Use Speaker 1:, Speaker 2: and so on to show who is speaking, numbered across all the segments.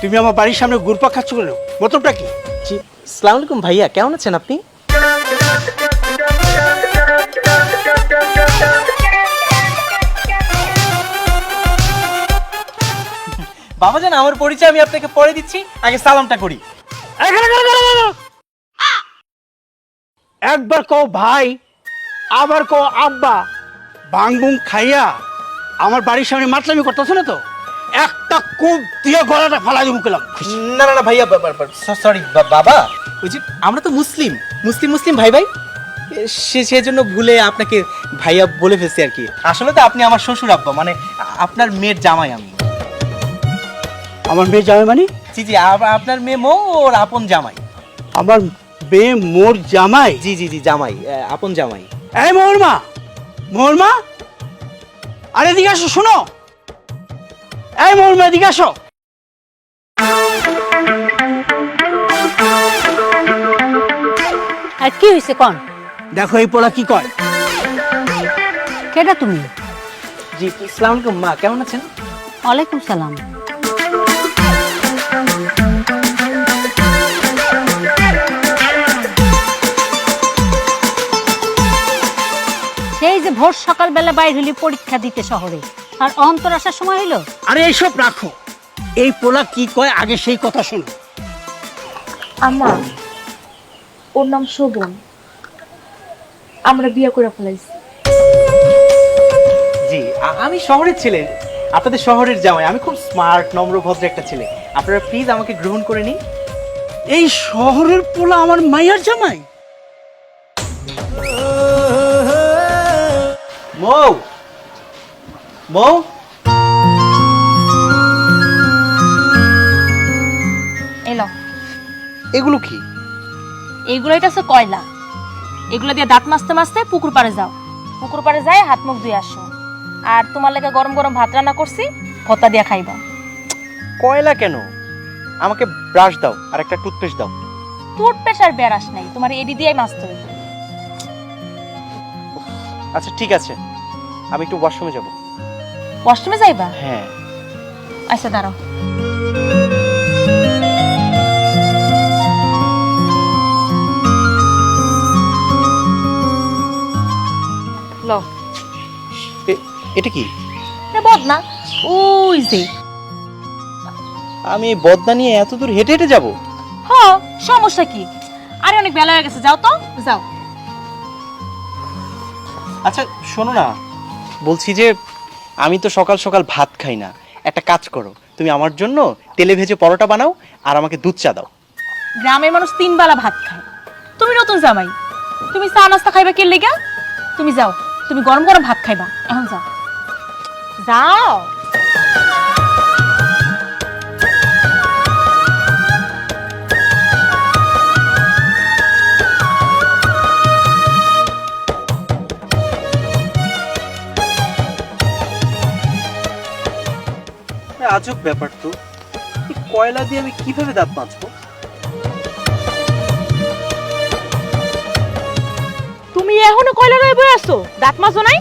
Speaker 1: তুমি আমার বাড়ির সামনে গুরপা খাচ্ছ কেন? মতলবটা কি?
Speaker 2: জি সালাম আলাইকুম ভাইয়া কেমন আছেন আপনি? বাবাজান আমার পরিচয় আমি আপনাকে পরে দিচ্ছি আগে সালামটা করি?
Speaker 1: একবার কও ভাই আবার কও আব্বা। বাংবুং খাইয়া আমার বাড়ির সামনে মাতলামি করতেছ না তো? একটা কূপ দিয়ে গলাটা ফালাই দিব গেলাম
Speaker 2: না না না ভাইয়া সরি বাবা। ওই যে আমরা তো মুসলিম। মুসলিম মুসলিম ভাই ভাই। সে সেজন্য ভুলে আপনাকে ভাইয়া বলে ফেলছি আর কি। আসলে তো আপনি আমার শ্বশুর আব্বা মানে আপনার মেয়ের জামাই আমি।
Speaker 1: আমার মেয়ে যাবে মানে?
Speaker 2: জি জি আপনার মেয়ে মৌ ওর আপন জামাই।
Speaker 1: আমার মেয়ে মোর জামাই?
Speaker 2: জি জি জি জামাই আপন জামাই।
Speaker 1: এই মোহর মা মোহর মা? আরে এদিকে আসো শোনো। এই মোহর মা এদিকে আসো।
Speaker 3: আর কি হয়েছে কন?
Speaker 1: দেখো এই পোলা কি কয়?
Speaker 3: কেটা তুমি?
Speaker 2: জি সালাম আলাইকুম মা কেমন আছেন?
Speaker 3: ওয়ালাইকুম সালাম। সেই যে ভোর সকালবেলা বাইর হইলি পরীক্ষা দিতে শহরে। আর অন্তর আসার সময় হইল?
Speaker 1: আরে এইসব রাখো। এই পোলা কি কয় আগে সেই কথা শোনো।
Speaker 4: আম্মা ওর নাম শোভন। আমরা বিয়ে করে ফেলাইছি।
Speaker 2: জি আ- আমি শহরের ছেলে। আপনাদের শহরের জামাই। আমি খুব স্মার্ট নম্র ভদ্র একটা ছেলে। আপনারা প্লিজ আমাকে গ্রহণ করে নিন।
Speaker 1: এই শহরের পোলা আমার মাইয়ার জামাই?
Speaker 2: মৌ মৌ
Speaker 4: এলো।
Speaker 2: এগুলো কি?
Speaker 4: এইগুলো এটা হচ্ছে কয়লা। এগুলো দিয়ে দাঁত মাজতে মাজতে পুকুর পাড়ে যাও। পুকুর পাড়ে যায় হাত মুখ ধুয়ে আসো। আর তোমার লেগে গরম গরম ভাত রান্না করছি ভত্তা দিয়ে খাইবা।
Speaker 2: কয়লা কেন? আমাকে ব্রাশ দাও আর একটা টুথপেস্ট দাও।
Speaker 4: টুথপেস্ট আর বেরাস নাই তোমার এডি দিয়েই মাজতে হইবে।
Speaker 2: আচ্ছা ঠিক আছে আমি একটু ওয়াশরুমে যাব।
Speaker 4: ওয়াশরুমে যাইবা?
Speaker 2: হ্যাঁ।
Speaker 4: আচ্ছা দাঁড়াও। লো।
Speaker 2: এটা কি?
Speaker 4: এটা বদনা। ওই যে।
Speaker 2: আমি বদনা নিয়ে এত দূর হেঁটে হেঁটে যাব?
Speaker 4: হ সমস্যা কি? আরে অনেক বেলা হয়ে গেছে। যাও তো। যাও।
Speaker 2: আচ্ছা শোনো না। বলছি যে আমি তো সকাল সকাল ভাত খাই না। একটা কাজ করো তুমি আমার জন্য তেলে ভেজে পরোটা বানাও আর আমাকে দুধ চা দাও।
Speaker 4: গ্রামের মানুষ তিন বেলা ভাত খায়। তুমি নতুন জামাই। তুমি চা নাস্তা খাইবা কে লেগা? তুমি যাও তুমি গরম গরম ভাত খাইবা। এখন যাও। যাও।
Speaker 2: আজব ব্যাপার তো। কয়লা দিয়ে আমি কীভাবে দাঁত মাজবো?
Speaker 4: তুমি এখনও কয়লা রয়ে বয়ে আসছো দাঁত মাজো নাই?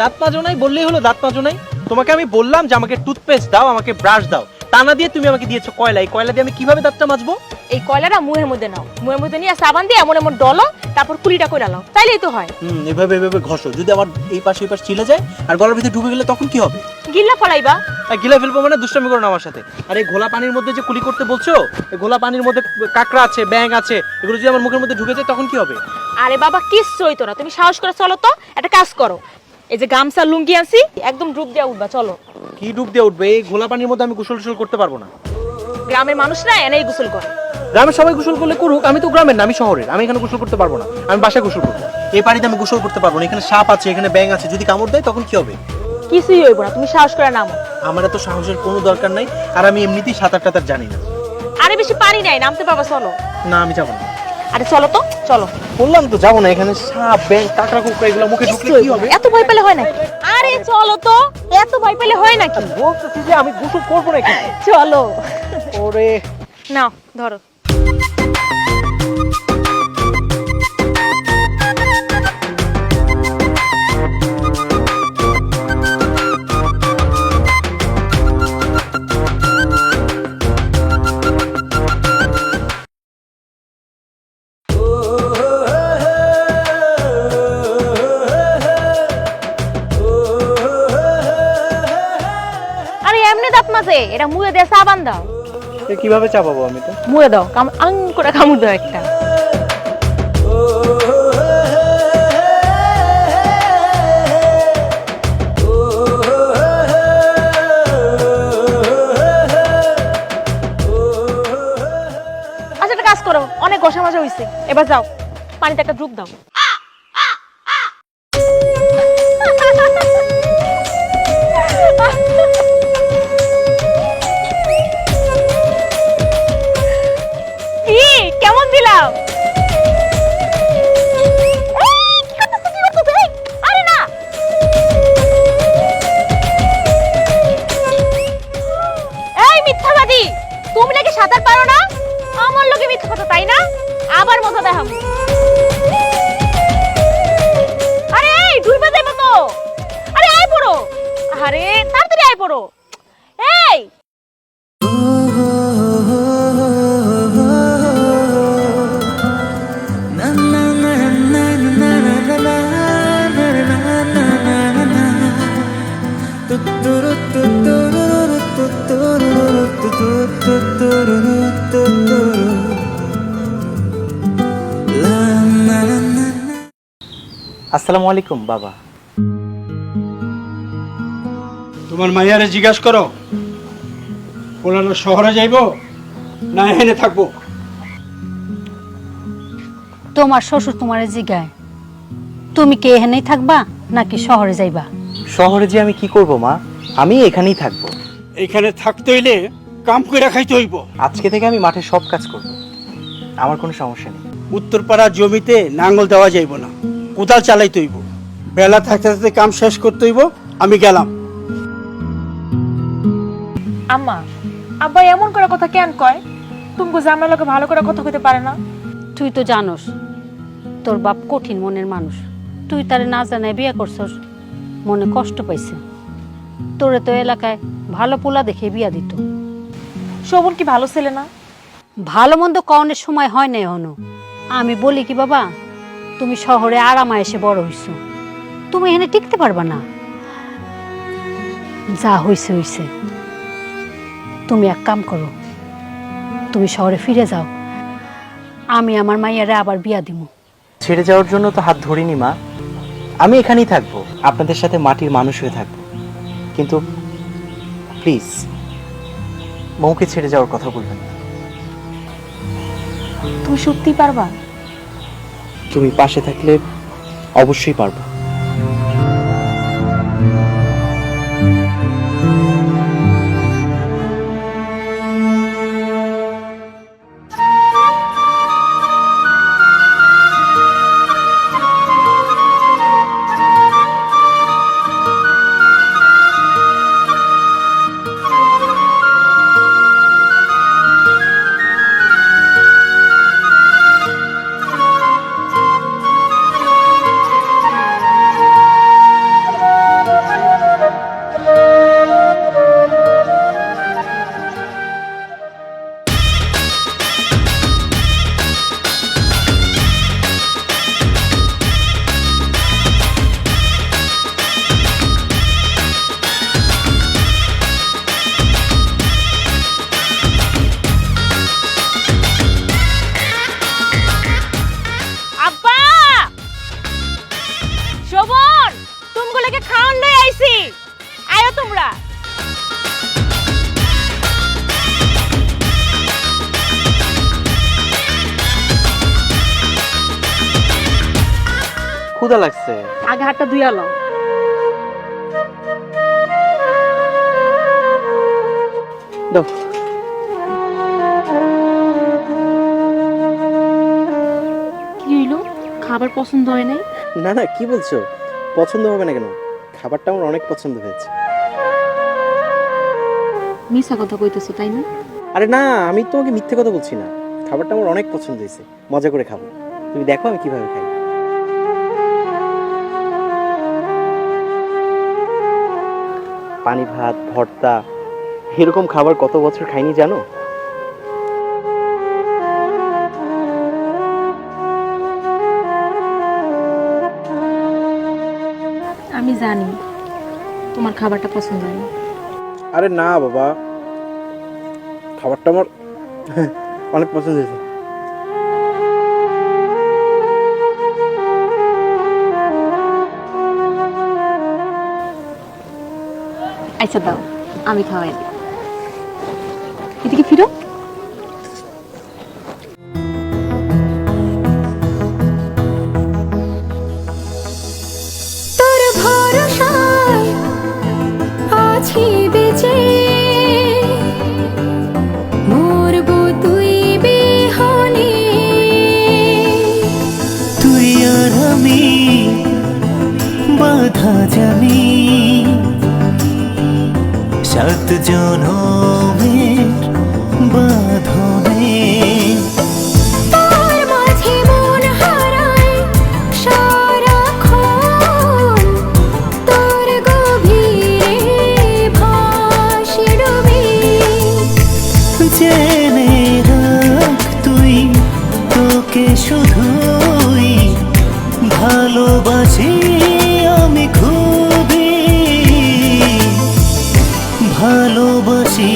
Speaker 2: দাঁত মাজো নাই বললেই হলো দাঁত মাজো নাই। তোমাকে আমি বললাম যে আমাকে টুথপেস্ট দাও আমাকে ব্রাশ দাও। তা না দিয়ে তুমি আমাকে দিয়েছ কয়লা। এই কয়লা দিয়ে আমি কীভাবে দাঁতটা মাজবো?
Speaker 4: এই কয়লাটা মুহের মধ্যে নাও। মুহের মধ্যে নিয়ে সাবান দিয়ে এমন এমন ডলো তারপর কুড়িটা করে নাও। তাইলেই তো হয়।
Speaker 2: হুম এভাবে এভাবে ঘষো। যদি আমার এই পাশে এই পাশ চিলে যায় আর গলার ভিতরে ঢুকে গেলে তখন কি হবে?
Speaker 4: গিল্লা ফলাইবা?
Speaker 2: আর গিলা ফেলব মানে দুষ্টামি করো না আমার সাথে। আর এই ঘোলা পানির মধ্যে যে কুলি করতে বলছো এই ঘোলা পানির মধ্যে কাঁকড়া আছে ব্যাং আছে এগুলো যদি আমার মুখের মধ্যে ঢুকে যায় তখন কি হবে?
Speaker 4: আরে বাবা কিচ্ছু হইতো না। তুমি সাহস করে চলো তো একটা কাজ করো। এই যে গামছা লুঙ্গি আনছি একদম ডুব দিয়ে উঠবা চলো।
Speaker 2: কি ডুব দিয়ে উঠবে? এই ঘোলা পানির মধ্যে আমি গোসল টোসল করতে পারব না।
Speaker 4: গ্রামের মানুষরা এনেই গোসল করে।
Speaker 2: গ্রামের সবাই গোসল করলে করুক আমি তো গ্রামের না আমি শহরের। আমি এখানে গোসল করতে পারব না। আমি বাসায় গোসল করব। এই পানিতে আমি গোসল করতে পারব না। এখানে সাপ আছে এখানে ব্যাং আছে যদি কামড় দেয় তখন কি হবে?
Speaker 4: কিছুই হইব না তুমি সাহস করে নামো।
Speaker 2: আমার এত সাহসের কোনো দরকার নাই আর আমি এমনিতেই সাঁতার টাতার জানি না।
Speaker 4: আরে বেশি পানি নাই নামতে পারবা চলো।
Speaker 2: না আমি যাব না।
Speaker 4: আরে চলো তো চলো।
Speaker 2: বললাম তো যাব না এখানে সাপ ব্যাং কাঁকড়া কুকড়া এগুলো মুখে ঢুকলে কি হবে?
Speaker 4: এত ভয় পেলে হয় নাকি? আরে চলো তো এত ভয় পেলে হয় নাকি?
Speaker 2: বলতেছি যে আমি গোসল করব না এখানে
Speaker 4: চলো।
Speaker 2: ওরে।
Speaker 4: নাও ধরো। এটা মুয়ে দিয়ে সাবান দাও
Speaker 2: কীভাবে চাপাবো আমি তো?
Speaker 4: মুয়ে দাও কাম আং করে কামড় দাও একটা। আচ্ছা একটা কাজ করো অনেক ঘষা মাজা হয়েছে এবার যাও পানিতে একটা ডুব দাও। পড়ো এই!
Speaker 2: আসসালামু আলাইকুম বাবা।
Speaker 1: তোমার মাইয়ারে জিজ্ঞাসা করো ওনারা শহরে যাইবো না এখানে থাকব?
Speaker 3: তোমার শ্বশুর তোমারে জিগায় তুমি কি এখানেই থাকবা নাকি শহরে যাইবা?
Speaker 2: শহরে যে আমি কি করব মা? আমি এখানেই থাকব।
Speaker 1: এখানে থাকতে হইলে কাম করে খাইতে হইব।
Speaker 2: আজকে থেকে আমি মাঠে সব কাজ করব। আমার কোনো সমস্যা নেই।
Speaker 1: উত্তরপাড়া জমিতে নাঙ্গল দেওয়া যাইব না কোদাল চালাইতে হইব। বেলা থাকতে থাকতে কাম শেষ করতে হইব আমি গেলাম।
Speaker 4: আম্মা আব্বা এমন করে কথা কেন কয়? তুমি জামাই লোকে ভালো করে কথা কইতে পারে না।
Speaker 3: তুই তো জানোস তোর বাপ কঠিন মনের মানুষ। তুই তারে না জানায় বিয়ে করছস মনে কষ্ট পাইছে। তোরে তো এলাকায় ভালো পোলা দেখে বিয়া দিত।
Speaker 4: শোভন কি ভালো ছেলে না?
Speaker 3: ভালো মন্দ কওনের সময় হয় না এখনও। আমি বলি কি বাবা তুমি শহরে আরামা এসে বড় হইছ। তুমি এখানে টিকতে পারবা না। যা হইছে হইছে। তুমি এক কাম করো তুমি শহরে ফিরে যাও। আমি আমার মাইয়ারে আবার বিয়া দিব
Speaker 2: ছেড়ে যাওয়ার জন্য তো হাত ধরিনি মা। আমি এখানেই থাকব আপনাদের সাথে মাটির মানুষ হয়ে থাকব। কিন্তু প্লিজ মৌকে ছেড়ে যাওয়ার কথা বলবেন
Speaker 4: তুমি সত্যি পারবা?
Speaker 2: তুমি পাশে থাকলে অবশ্যই পারব। ক্ষুদা লাগছে।
Speaker 4: আগে হাতটা ধুইয়ালো
Speaker 2: দাও।
Speaker 4: কি হইল? খাবার পছন্দ হয় নাই?
Speaker 2: না না কি বলছো? পছন্দ হবে না কেন? খাবারটা আমার অনেক পছন্দ হয়েছে।
Speaker 4: মিছা কথা কইতেছো তাই না?
Speaker 2: আরে না আমি তোমাকে মিথ্যে কথা বলছি না। খাবারটা আমার অনেক পছন্দ হয়েছে। মজা করে খাব। তুমি দেখো আমি কীভাবে খাই। পানি ভাত ভর্তা এরকম খাবার কত বছর খাইনি জানো?
Speaker 4: আমি জানি তোমার খাবারটা পছন্দ হয়
Speaker 2: আরে না বাবা খাবারটা আমার অনেক পছন্দ হয়েছে।
Speaker 4: আচ্ছা দাও আমি খাওয়াই দিই। এদিকে ফিরো।
Speaker 5: তোর ভরসায়
Speaker 6: সাত জনমের বাঁধনে। জেনে রাখ তুই তোকে শুধুই ভালোবাসি আমি খুবই ভালোবাসি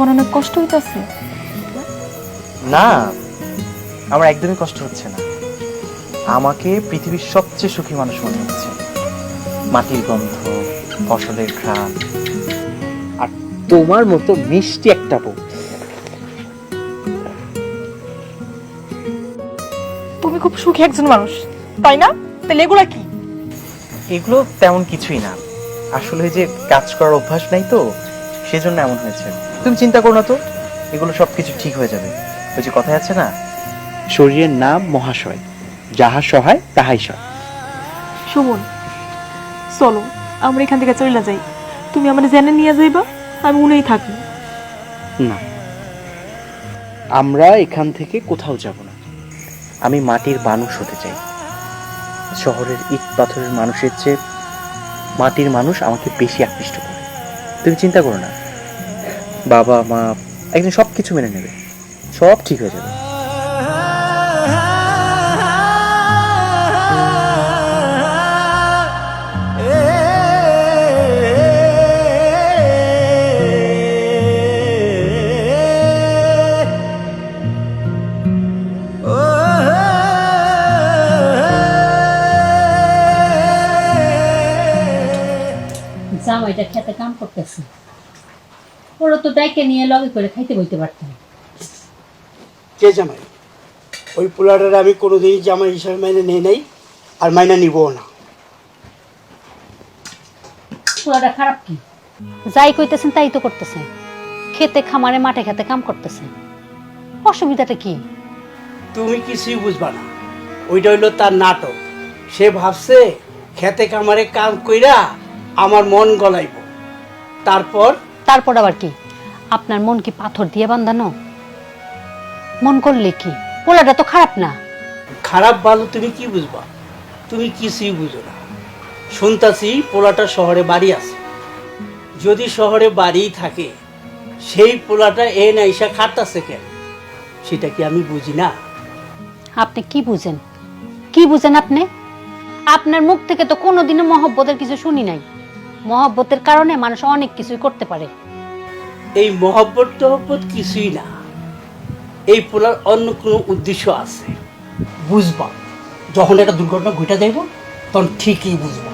Speaker 4: তোমার অনেক কষ্ট হইতাছে।
Speaker 2: না আমার একদমই কষ্ট হচ্ছে না। আমাকে পৃথিবীর সবচেয়ে সুখী মানুষ মনে হচ্ছে। মাটির গন্ধ ফসলের ঘ্রাণ আর তোমার মতো মিষ্টি একটা বউ।
Speaker 4: তুমি খুব সুখী একজন মানুষ তাই না? তাহলে এগুলা কি?
Speaker 2: এগুলো তেমন কিছুই না। আসলে যে কাজ করার অভ্যাস নাই তো সেজন্য এমন হয়েছে। তুমি চিন্তা করো না তো। এগুলো সব কিছু ঠিক হয়ে যাবে। ওই যে কথায় আছে না শরীরের নাম মহাশয় যাহা সহায় তাহাই সয়
Speaker 4: সুমন চলো আমরা এখান থেকে চলে যাই। তুমি আমার জেনে নিয়ে যাইবা আমি উনেই থাকি।
Speaker 2: না আমরা এখান থেকে কোথাও যাব না। আমি মাটির মানুষ হতে চাই। শহরের ইট পাথরের মানুষের চেয়ে মাটির মানুষ আমাকে বেশি আকৃষ্ট করে। তুমি চিন্তা করো না। বাবা, মা, একদিন সব কিছু মেনে নেবে। সব ঠিক হয়ে যাবে।
Speaker 3: জামাইটা খেতে কাম করতেছে। ওরা তো ডাইকে নিয়ে লগে করে খাইতে বইতে পারতাম
Speaker 1: কে জামাই? ওই পোলাটার আমি কোনোদিনই জামাই হিসাবে মাইনে নেই আর মাইনা নিবও না।
Speaker 3: পোলাটা খারাপ কি? যাই কইতেছেন তাই তো করতেছে খেতে খামারে মাঠে খেতে কাম করতেছে অসুবিধাটা কি?
Speaker 1: তুমি কিছুই বুঝবা না। ওইটা হইল তার নাটক। সে ভাবছে খেতে কামারে কাম কইরা আমার মন গলাইব। তারপর
Speaker 3: তারপর আবার কি? আপনার মন কি পাথর দিয়ে বাঁধানো মন করলে কি? পোলাটা তো খারাপ না।
Speaker 1: খারাপ ভালো তুমি কি বুঝবা? তুমি কিছুই বুঝো না। শুনতাছি পোলাটা শহরে বাড়ি আছে। যদি শহরে বাড়ি থাকে সেই পোলাটা এ নাইসা খাটতাছে কেন? সেটা কি আমি বুঝি না?
Speaker 3: আপনি কি বুঝেন? কি বুঝেন আপনি? আপনার মুখ থেকে তো কোনোদিনও মহব্বতের কিছু শুনি নাই। মহব্বতের কারণে মানুষ অনেক কিছুই করতে পারে।
Speaker 1: এই মহব্বত টহব্বত কিছুই না। এই পোলার অন্য কোনো উদ্দেশ্য আছে। বুঝবা, যখন একটা দুর্ঘটনা ঘটে যাইব তখন ঠিকই বুঝবা।